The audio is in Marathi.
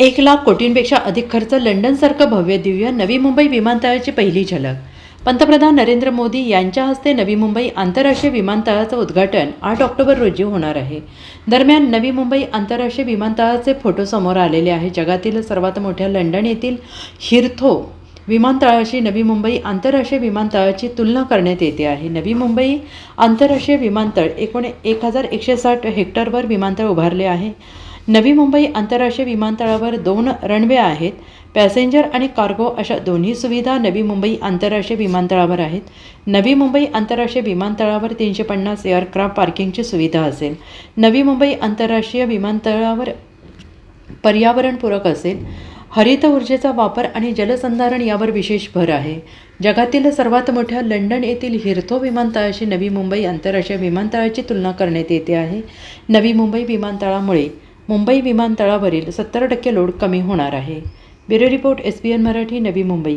एक लाख कोटींपेक्षा अधिक खर्च लंडनसारखं भव्य दिव्य नवी मुंबई विमानतळाची पहिली झलक. पंतप्रधान नरेंद्र मोदी यांच्या हस्ते नवी मुंबई आंतरराष्ट्रीय विमानतळाचं उद्घाटन आठ ऑक्टोबर रोजी होणार आहे. दरम्यान नवी मुंबई आंतरराष्ट्रीय विमानतळाचे फोटो समोर आलेले आहे. जगातील सर्वात मोठ्या लंडन येथील हिरथो विमानतळाशी नवी मुंबई आंतरराष्ट्रीय विमानतळाची तुलना करण्यात येते आहे. नवी मुंबई आंतरराष्ट्रीय विमानतळ एकूण एक हजार एकशे साठ हेक्टरवर विमानतळ उभारले आहे. नवी मुंबई आंतरराष्ट्रीय विमानतळावर दोन रनवे आहेत. पॅसेंजर आणि कार्गो अशा दोन्ही सुविधा नवी मुंबई आंतरराष्ट्रीय विमानतळावर आहेत. नवी मुंबई आंतरराष्ट्रीय विमानतळावर तीनशे पन्नास एअरक्राफ्ट पार्किंगची सुविधा असेल. नवी मुंबई आंतरराष्ट्रीय विमानतळावर पर्यावरणपूरक असेल. हरित ऊर्जेचा वापर आणि जलसंधारण यावर विशेष भर आहे. जगातील सर्वात मोठ्या लंडन येथील हिरथो विमानतळाशी नवी मुंबई आंतरराष्ट्रीय विमानतळाची तुलना करण्यात येते आहे. नवी मुंबई विमानतळामुळे मुंबई विमानतळावरील सत्तर टक्के लोड कमी होणार आहे. Bureau report S B N Marathi Navi Mumbai.